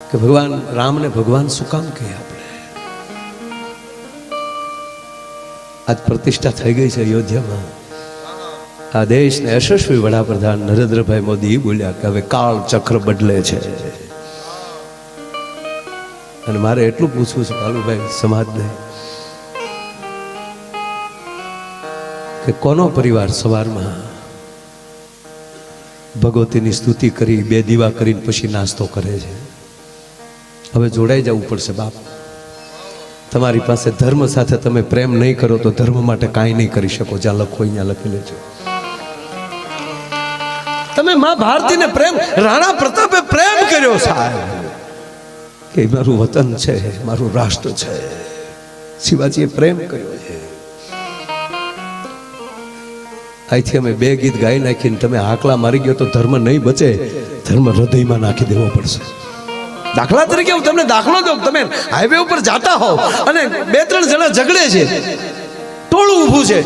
કે ભગવાન, રામને ભગવાન શું કામ કહે આપણે? આજ પ્રતિષ્ઠા થઈ ગઈ છે અયોધ્યામાં. આ દેશને યશસ્વી વડાપ્રધાન નરેન્દ્રભાઈ મોદી બોલ્યા કે હવે કાળ ચક્ર બદલે છે. અને મારે એટલું પૂછવું છે કાલુભાઈ સમાજને, કે કોનો પરિવાર સવારમાં ભગવતીની સ્તુતિ કરી, બે દીવા કરીને પછી નાસ્તો કરે છે? હવે જોડાઈ જવું પડશે, બાપ. તમારી પાસે ધર્મ સાથે તમે પ્રેમ નહીં કરો તો ધર્મ માટે કાંઈ નહીં કરી શકો. જ્યાં લખો, અહીંયા લખી લેજો. તમે મા ભારતીને પ્રેમ, રાણા પ્રતાપે પ્રેમ કર્યો, સાહેબ. કે મારું વતન છે, મારું રાષ્ટ્ર છે. શિવાજીએ પ્રેમ કર્યો છે. અહીંથી અમે બે ગીત ગાઈ નાખીને તમે આકલા મારી ગયો તો ધર્મ નહીં બચે, ધર્મ હૃદયમાં નાખી દેવો પડશે. દાખલા તરીકે હું તમને દાખલો દઉં. તમે હાઈવે ઉપર જાતા હો અને બે ત્રણ જણા ઝઘડે છે. ટોળું ઊભું છે.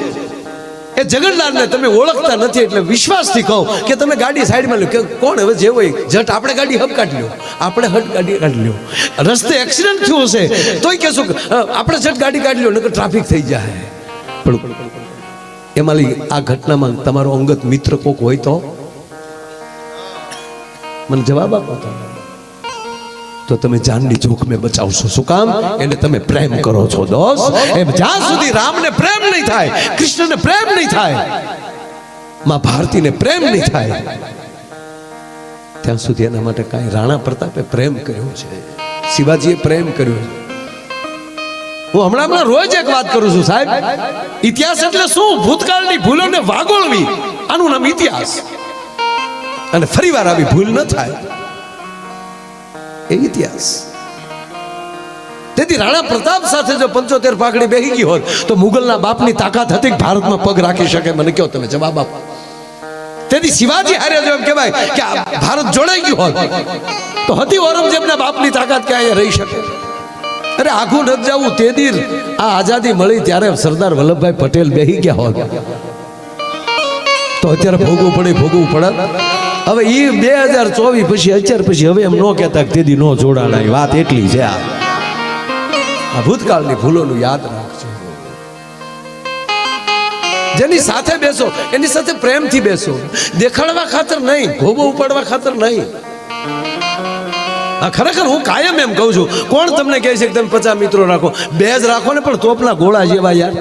એ ઝઘડનારને તમે ઓળખતા નથી એટલે વિશ્વાસથી કહો કે તમે ગાડી સાઈડમાં લો કે કોણ હવે જે હોય, જટ આપણે ગાડી હબ કાઢી લો આપણે હટ ગાડી કાઢી લો રસ્તે એક્સિડન્ટ થયું હશે, તોય કહેશું આપણે જટ ગાડી કાઢી લો નકર ટ્રાફિક થઈ જાય. પણ એમાં આ ઘટનામાં તમારો અંગત મિત્ર કોક હોય તો? મને જવાબ આપો તમે તો તમે જાનની જોખમે બચાવશો. શું કામ? એને તમે પ્રેમ કરો છો, દોસ્ત. એમ જ્યાં સુધી રામને પ્રેમ નહીં થાય, કૃષ્ણને પ્રેમ નહીં થાય, માં ભારતીને પ્રેમ નહીં થાય, ત્યાં સુધી એના માટે કાંઈ રાણા પ્રતાપે પ્રેમ કર્યો છે. શિવાજીએ પ્રેમ કર્યો છે. હું હમણાં હમણાં રોજ એક વાત કરું છું, સાહેબ. ઇતિહાસ એટલે શું? ભૂતકાળની ભૂલોને વાગોળવી. આનું નામ ઇતિહાસ. અને ફરીવાર આવી ભૂલ ન થાય. એ ઇતિહાસ. તેથી રાણા પ્રતાપ સાથે જો પંચોતેર પાઘડી બેહી ગઈ હોત, તો મુગલના બાપની તાકાત હતી ભારતમાં પગ રાખી શકે. મને કહો તમે જવાબ આપો. તેથી શિવાજી હારે જો એમ કહેવાય કે ભારત જોડાઈ ગયું હોત, તો હતી ઔરંગઝેબના બાપની તાકાત કે અહીંયા રહી શકે. અરે આખું નથી જવું, તે દીર આ આઝાદી મળી ત્યારે સરદાર વલ્લભભાઈ પટેલ બેહી ગયા હોત. તો અત્યારે ભોગવું પડે ભોગવું પડે હવે એ બે હજાર ચોવીસ પછી, અત્યાર પછી હવે એમ ન કહેતા દીદી ન જોડાણા વાત એટલી છે આ. ભૂતકાળની ભૂલોનું યાદ રાખજો. જેની સાથે બેસો, એની સાથે પ્રેમથી બેસો. દેખાડવા ખાતર નહીં ભોગો ઉપાડવા ખાતર નહીં. ખરેખર હું કાયમ એમ કહું છું, કોણ તમને કહે છે કે તમે પચાસ મિત્રો રાખો? બે જ રાખો ને, પણ તોપના ગોળા જેવા યાર.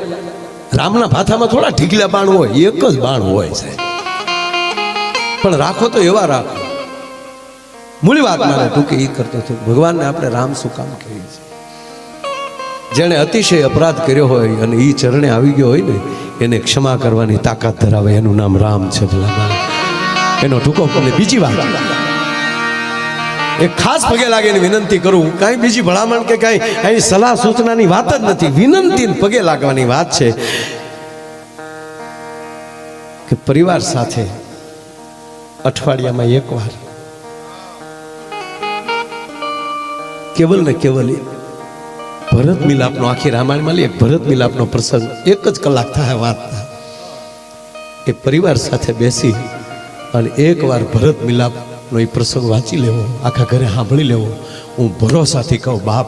રામના ભાથામાં થોડા ઢીકલા બાણ હોય, એક જ બાણ હોય છે પણ રાખો તો એવા રાખો. મૂળ વાત મારે તું કે એ કરતો હતો ભગવાનને આપણે રામ શું કામ કહીએ છીએ? જેણે અતિશય અપરાધ કર્યો હોય અને એ ચરણે આવી ગયો હોય ને, એને ક્ષમા કરવાની તાકાત ધરાવે. એનું નામ રામ છે એનો ટૂંકો અને બીજી વાત. એક ખાસ પગે લાગે એની વિનંતી કરું, કાંઈ બીજી ભલામણ કે કાંઈ? અહીં સલાહ સૂચનાની વાત જ નથી. વિનંતી પગે લાગવાની વાત છે કે પરિવાર સાથે અઠવાડિયામાં એકવાર. કેવલ ને કેવલ ભરત મિલાપનો, આખી રામાયણમાં લે, એક ભરત મિલાપનો પ્રસંગ, એક જ કલાક થાય વાત એ પરિવાર સાથે બેસી અને એકવાર ભરત મિલાપનો એ પ્રસંગ વાંચી લેવો, આખા ઘરે સાંભળી લેવો. હું ભરોસાથી કહું, બાપ,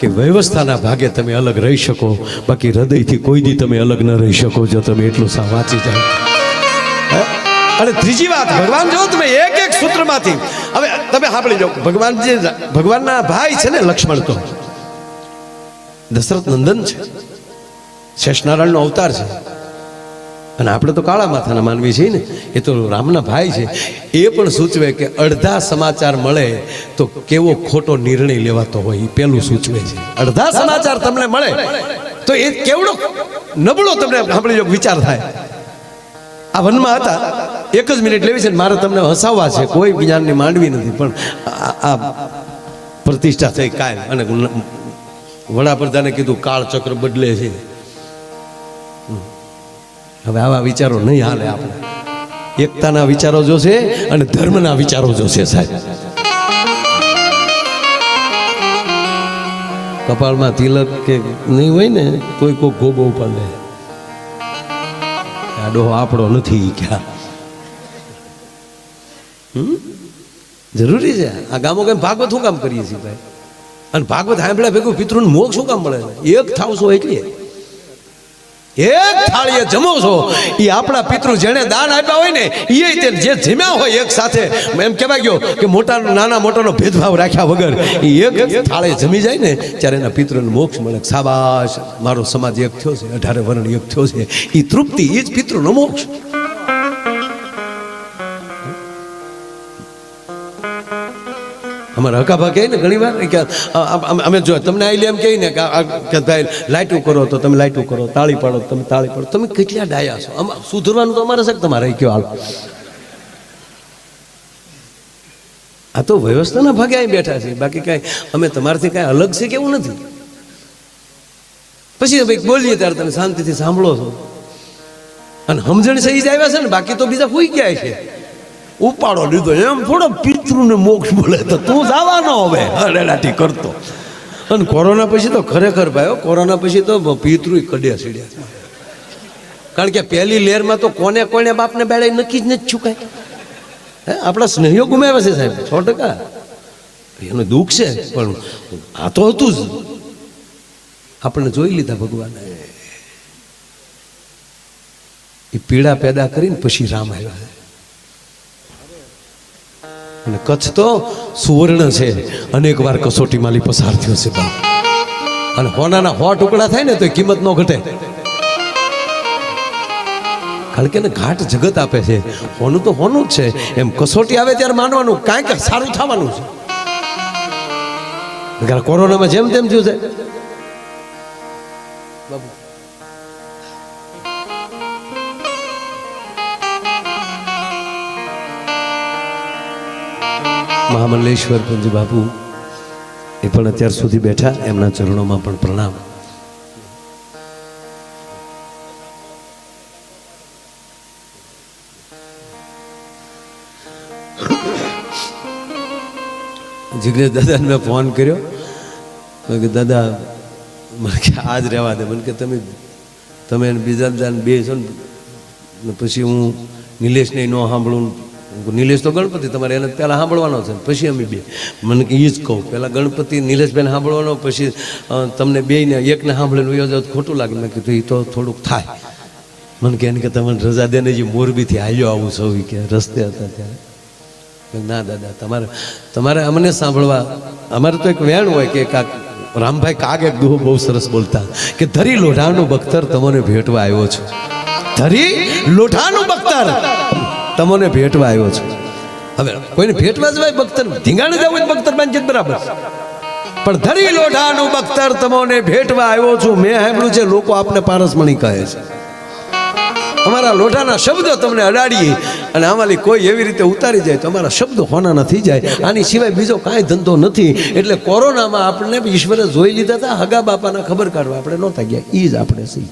કે વ્યવસ્થાના ભાગે તમે અલગ રહી શકો, બાકી હૃદયથી કોઈ દી તમે અલગ ન રહી શકો, જો તમે એટલું સા વાંચી જાઓ? અને ત્રીજી વાત, ભગવાન જો તમે એક એક સૂત્રમાંથી, હવે તમે સાંભળી જાઓ ભગવાન જે, ભગવાનના ભાઈ છે ને લક્ષ્મણ તો દશરથ નંદન છે, શેષનારાયણનો અવતાર છે. અને આપણે તો કાળા માથાના માનવી છીએ ને, એ તો રામના ભાઈ છે. એ પણ સૂચવે કે અડધા સમાચાર મળે તો કેવો ખોટો નિર્ણય લેવાતો હોય, એ પેલું સૂચવે છે. અડધા સમાચાર તમને મળે તો એ કેવડો નબળો તમને સાંભળી વિચાર થાય. આ વનમાં હતા. એક જ મિનિટ લેવી છે મારે તમને હસાવવા છે. કોઈ જ્ઞાનની માંડવી નથી, પણ આ પ્રતિષ્ઠા થઈ કાયમ. અને વડાપ્રધાને કીધું કાળચક્ર બદલે છે. હવે આવા વિચારો નહીં હાલે આપણે. એકતાના વિચારો જોશે અને ધર્મના વિચારો જોશે સાહેબ. કપાળમાં તિલક કે નહીં હોય ને તોય કોઈ ગોબો પડે આ ડોહો આપણો નથી ક્યાં. જરૂરી છે. આ ગામો કેમ ભાગવત શું કામ કરીએ છીએ ભાઈ? અને ભાગવત સાંભળ્યા ભેગું પિતૃને મોક્ષ શું કામ મળે એક થાવ છો એટલે એક થાળીએ જમો છો. એ આપણા પિતૃ જેણે દાન આપ્યા હોય ને એ તે જે જમ્યા હોય એક સાથે, એમ કહેવાય ગયો કે મોટા નાના મોટાનો ભેદભાવ રાખ્યા વગર એ એક થાળે જમી જાય ને, ત્યારે એના પિતૃને મોક્ષ મળે. સાબાશ મારો સમાજ એક થયો છે, અઢારે વર્ણ એક થયો છે. એ તૃપ્તિ એ જ પિતૃનો મોક્ષ. અમારા હકાભા કહે ને ઘણી વાર કે અમે જો તમને આઈ એમ કહે ને કે ભાઈ લાઈટું કરો તો તમે લાઈટું કરો, તાળી પાડો તમે તાળી પાડો. તમે કેટલા ડાયા છો? આમાં સુધરવાનું તો અમારે છે તમારે કયો હાલ? આ તો વ્યવસ્થાના ભાગે અહીં બેઠા છે. બાકી કાંઈ અમે તમારાથી કાંઈ અલગ છે કેવું નથી? પછી ભાઈ બોલીએ ત્યારે તમે શાંતિથી સાંભળો છો. અને સમજણ સહી જ આવ્યા છે ને, બાકી તો બીજા હોઈ ગયા છે. ઉપાડો લીધો. એમ થોડો પિતૃને મોક્ષ મળે તો તું જવાનો હવે. અરેડાટી કરતો. અને કોરોના પછી તો ખરેખર ભાઈ કોરોના પછી તો પિતૃ કડ્યા સીડ્યા કારણ કે પહેલી લહેરમાં તો કોને કોને બાપને બેડે નક્કી જ નથી ચૂકાય હે આપણા સ્નેહીઓ ગુમાવ્યા છે સાહેબ સો ટકા. એનું દુઃખ છે પણ આ તો હતું જ. આપણે જોઈ લીધા ભગવાને. એ પીડા પેદા કરીને પછી રામ આવ્યા. અને કચ્છ તો સુવર્ણ છે. અનેક વાર કસોટી માલી પસાર થયો છે અને હોનાના હો ટુકડા થાય ને તો કિંમત નો ઘટે. કારણ કે ઘાટ જગત આપે છે. હોનું તો હોનું જ છે. એમ કસોટી આવે ત્યારે માનવાનું કાંઈક સારું થવાનું છે. કોરોનામાં જેમ તેમ થયું છે. બાબુ મહામલ્લેશ્વર પંજ બાપુ એ પણ અત્યાર સુધી બેઠા, એમના ચરણોમાં પણ પ્રણામ. જિગ્નેશ દાદાને મેં ફોન કર્યો. કે દાદા, મને કે આજ રહેવા દે. મને કે, તમે તમે બીજા દાદાને બે છો ને પછી હું નિલેશને ન સાંભળું નિલેશ તો ગણપતિ તમારે એને પહેલાં સાંભળવાનો છે. પછી અમે બે. મને કે એ જ કહું, પહેલાં ગણપતિ નિલેશબેન સાંભળવાનો, પછી તમને બેયને એકને સાંભળીને વયો જાવ તો ખોટું લાગે. મેં કીધું એ તો થોડુંક થાય. મને કે એને કે તમને રજા દે ને જે મોરબીથી હાલ્યો આવું સૌ કે રસ્તે હતા ત્યારે. ના દાદા, તમારે તમારે અમને સાંભળવા, અમારે તો એક વેણ હોય કે કાક, રામભાઈ કાગ એક દુહો બહુ સરસ બોલતા. કે ધરી લોઢાનું બખ્તર તમને ભેટવા આવ્યો છું. ધરી લોઢાનું બખ્તર. તમને ભેટવા આવ્યો છું. હવે કોઈને ભેટવા જવાય બખ્તર ધીંગાણે જવું હોય બખ્તર બાંધી બરાબર. પણ ધરી લોઢાનું બખ્તર તમને ભેટવા આવ્યો છું. મેં સાંભળ્યું છે, લોકો આપને પારસમણી કહે છે. અમારા લોઢાના શબ્દો તમને અડાડીએ અને આમાંથી કોઈ એવી રીતે ઉતારી જાય તો અમારા શબ્દો હોના થઈ જાય. આની સિવાય બીજો કાંઈ ધંધો નથી. એટલે કોરોનામાં આપણને ઈશ્વરે જોઈ લીધા હતા, હગા બાપાના ખબર કાઢવા. આપણે નહોતા ગયા. એ જ આપણે સહી